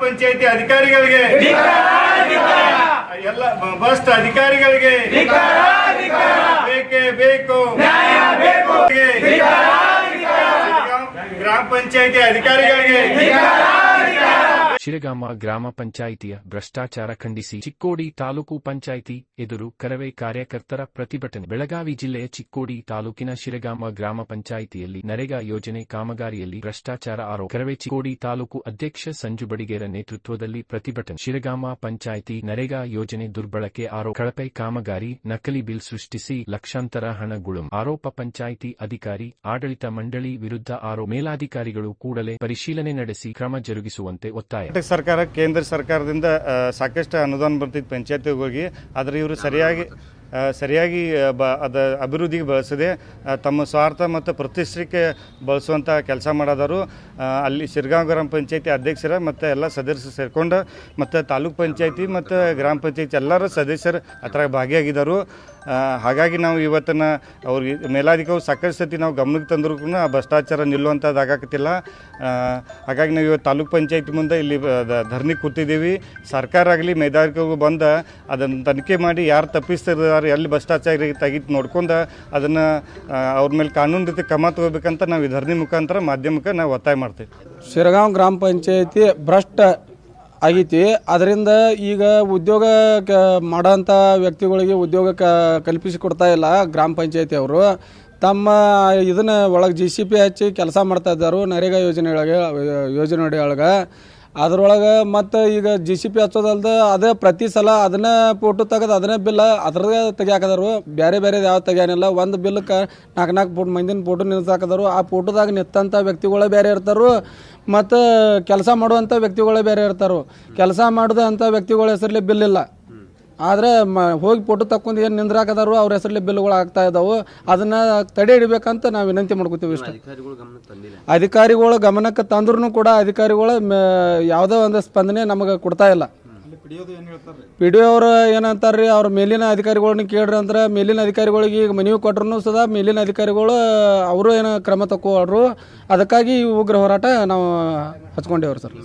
ಪಂಚಾಯತಿ ಅಧಿಕಾರಿಗಳಿಗೆ. ಎಲ್ಲ ಬಸ್ ಅಧಿಕಾರಿಗಳಿಗೆ. ಬೇಕೇ ಬೇಕು. ಗ್ರಾಮ ಪಂಚಾಯತಿ ಅಧಿಕಾರಿಗಳಿಗೆ. ಶಿರಗಾಮ ಗ್ರಾಮ ಪಂಚಾಯಿತಿಯ ಭ್ರಷ್ಟಾಚಾರ ಖಂಡಿಸಿ ಚಿಕ್ಕೋಡಿ ತಾಲೂಕು ಪಂಚಾಯಿತಿ ಎದುರು ಕರವೇ ಕಾರ್ಯಕರ್ತರ ಪ್ರತಿಭಟನೆ. ಬೆಳಗಾವಿ ಜಿಲ್ಲೆಯ ಚಿಕ್ಕೋಡಿ ತಾಲೂಕಿನ ಶಿರಗಾಮ ಗ್ರಾಮ ಪಂಚಾಯಿತಿಯಲ್ಲಿ ನರೇಗಾ ಯೋಜನೆ ಕಾಮಗಾರಿಯಲ್ಲಿ ಭ್ರಷ್ಟಾಚಾರ ಆರೋಪ ಕರವೇ ಚಿಕ್ಕೋಡಿ ತಾಲೂಕು ಅಧ್ಯಕ್ಷ ಸಂಜು ಬಡಿಗೇರ ನೇತೃತ್ವದಲ್ಲಿ ಪ್ರತಿಭಟನೆ. ಶಿರಗಾಮ ಪಂಚಾಯಿತಿ ನರೇಗಾ ಯೋಜನೆ ದುರ್ಬಳಕೆ ಆರೋಪ ಕಳಪೆ ಕಾಮಗಾರಿ ನಕಲಿ ಬಿಲ್ ಸೃಷ್ಟಿಸಿ ಲಕ್ಷಾಂತರ ಹಣ ಗುಳುಂ. ಆರೋಪ ಪಂಚಾಯಿತಿ ಅಧಿಕಾರಿ, ಆಡಳಿತ ಮಂಡಳಿ ವಿರುದ್ಧ ಆರೋಪ ಮೇಲಾಧಿಕಾರಿಗಳು ಕೂಡಲೇ ಪರಿಶೀಲನೆ ನಡೆಸಿ ಕ್ರಮ ಜರುಗಿಸುವಂತೆ ಒತ್ತಾಯ. ಕರ್ನಾಟಕ ಸರ್ಕಾರ ಕೇಂದ್ರ ಸರ್ಕಾರದಿಂದ ಸಾಕಷ್ಟು ಅನುದಾನ ಬರ್ತಿತ್ತು ಹೋಗಿ. ಆದರೆ ಇವರು ಸರಿಯಾಗಿ ಸರಿಯಾಗಿ ಬ, ಅದ ಅಭಿವೃದ್ಧಿಗೆ ಬಳಸದೆ ತಮ್ಮ ಸ್ವಾರ್ಥ ಮತ್ತು ಪ್ರತಿಷ್ಠೆಗೆ ಬಳಸುವಂಥ ಕೆಲಸ ಮಾಡೋದವರು ಅಲ್ಲಿ ಶಿರ್ಗಾಂವ್ ಗ್ರಾಮ ಪಂಚಾಯತಿ ಅಧ್ಯಕ್ಷರ ಮತ್ತು ಎಲ್ಲ ಸದಸ್ಯರು ಸೇರಿಕೊಂಡು ಮತ್ತು ತಾಲೂಕ್ ಪಂಚಾಯತಿ ಮತ್ತು ಗ್ರಾಮ ಪಂಚಾಯತಿ ಎಲ್ಲರೂ ಸದಸ್ಯರು ಅದ್ರಾಗ ಭಾಗಿಯಾಗಿದ್ದರು. ಹಾಗಾಗಿ ನಾವು ಇವತ್ತಿನ ಅವ್ರಿಗೆ ಮೇಲಾಧಿಕಾರಿ ಸಾಕಷ್ಟು ನಾವು ಗಮನಕ್ಕೆ ತಂದರೂ ಕೂಡ ಆ ಭ್ರಷ್ಟಾಚಾರ ನಿಲ್ಲುವಂಥದ್ದು ಹಾಗಾಗಿ ನಾವು ಇವತ್ತು ತಾಲೂಕ್ ಪಂಚಾಯತಿ ಮುಂದೆ ಇಲ್ಲಿ ಧರಣಿ ಕೂತಿದ್ದೀವಿ. ಸರ್ಕಾರ ಆಗಲಿ ಮೇಲಾಧಿಕಾರಿಗಳು ಬಂದು ಅದನ್ನು ತನಿಖೆ ಮಾಡಿ ಯಾರು ತಪ್ಪಿಸ್ತಿದ್ದಾರೆ ಎಲ್ಲಿ ಭ್ರಷ್ಟಾಚಾರ ತೆಗಿತು ನೋಡ್ಕೊಂಡು ಅದನ್ನು ಅವ್ರ ಮೇಲೆ ಕಾನೂನು ರೀತಿ ಕ್ರಮ ತಗೋಬೇಕಂತ ನಾವು ಈ ಧರಣಿ ಮುಖಾಂತರ ಮಾಧ್ಯಮಕ್ಕೆ ನಾವು ಒತ್ತಾಯ ಮಾಡ್ತೀವಿ. ಶಿರಗಾಂವ್ ಗ್ರಾಮ ಪಂಚಾಯತಿ ಭ್ರಷ್ಟ ಆಗೈತಿ. ಅದರಿಂದ ಈಗ ಉದ್ಯೋಗ ಕ ಮಾಡೋಂಥ ವ್ಯಕ್ತಿಗಳಿಗೆ ಉದ್ಯೋಗ ಕ, ಕಲ್ಪಿಸಿ ಕೊಡ್ತಾ ಇಲ್ಲ ಗ್ರಾಮ ಪಂಚಾಯತಿ ಅವರು. ತಮ್ಮ ಇದನ್ನ ಒಳಗೆ ಜಿ ಸಿ ಪಿ ಹಚ್ಚಿ ಕೆಲಸ ಮಾಡ್ತಾ ಇದ್ದಾರೆ ನರೇಗಾ ಯೋಜನೆ ಒಳಗೆ ಯೋಜನೆ ಒಳಗೆ ಅದ್ರೊಳಗೆ ಮತ್ತು ಈಗ ಜಿ ಸಿ ಪಿ ಹಚ್ಚೋದಲ್ದ ಅದೇ ಪ್ರತಿ ಸಲ ಅದನ್ನೇ ಫೋಟೋ ತೆಗೆದು ಅದನ್ನೇ ಬಿಲ್ ಅದ್ರದ್ದೇ ತೆಗಿಯಾಕದಾರು ಬೇರೆ ಬೇರೆ ಯಾವ ತೆಗಿಯಾನಿಲ್ಲ ಒಂದು ಬಿಲ್ಕ್ಕೆ ನಾಲ್ಕು ನಾಲ್ಕು ಫೋಟೋ ಮಂದಿನ ಫೋಟೋ ನಿಲ್ಸಾಕದಾರು ಆ ಫೋಟೋದಾಗ ನಿಂತಂಥ ವ್ಯಕ್ತಿಗಳೇ ಬೇರೆ ಇರ್ತಾರೆ. ಮತ್ತು ಕೆಲಸ ಮಾಡುವಂಥ ವ್ಯಕ್ತಿಗಳೇ ಬೇರೆ ಇರ್ತಾರೆ. ಕೆಲಸ ಮಾಡಿದಂಥ ವ್ಯಕ್ತಿಗಳ ಹೆಸರಲ್ಲಿ ಬಿಲ್ ಇಲ್ಲ. ಆದರೆ ಮ ಹೋಗಿ ಫೋಟೋ ತಕ್ಕೊಂಡು ಏನು ನಿಂದ್ರಾಕದಾರು ಅವ್ರ ಹೆಸರಲ್ಲಿ ಬಿಲ್ಗಳು ಆಗ್ತಾ ಇದ್ದಾವೆ. ಅದನ್ನು ತಡೆ ಹಿಡಿಬೇಕಂತ ನಾವು ವಿನಂತಿ ಮಾಡ್ಕೊತೀವಿ ಇಷ್ಟ. ಅಧಿಕಾರಿಗಳು ಗಮನಕ್ಕೆ ತಂದ್ರೂ ಕೂಡ ಅಧಿಕಾರಿಗಳು ಮ- ಯಾವುದೇ ಒಂದು ಸ್ಪಂದನೆ ನಮಗೆ ಕೊಡ್ತಾ ಇಲ್ಲ. ಪಿ ಡಿ ಅವರು ಏನಂತಾರ್ರಿ ಅವ್ರ ಮೇಲಿನ ಅಧಿಕಾರಿಗಳನ್ನ ಕೇಳ್ರಿ ಅಂದ್ರೆ ಮೇಲಿನ ಅಧಿಕಾರಿಗಳಿಗೆ ಈಗ ಮನವಿ ಕೊಟ್ರು ಸದಾ ಮೇಲಿನ ಅಧಿಕಾರಿಗಳು ಅವರು ಏನು ಕ್ರಮ ತಗೋರು ಅದಕ್ಕಾಗಿ ಈ ಉಗ್ರ ಹೋರಾಟ ನಾವು ಹಚ್ಕೊಂಡೇವ್ರಿ ಸರ್.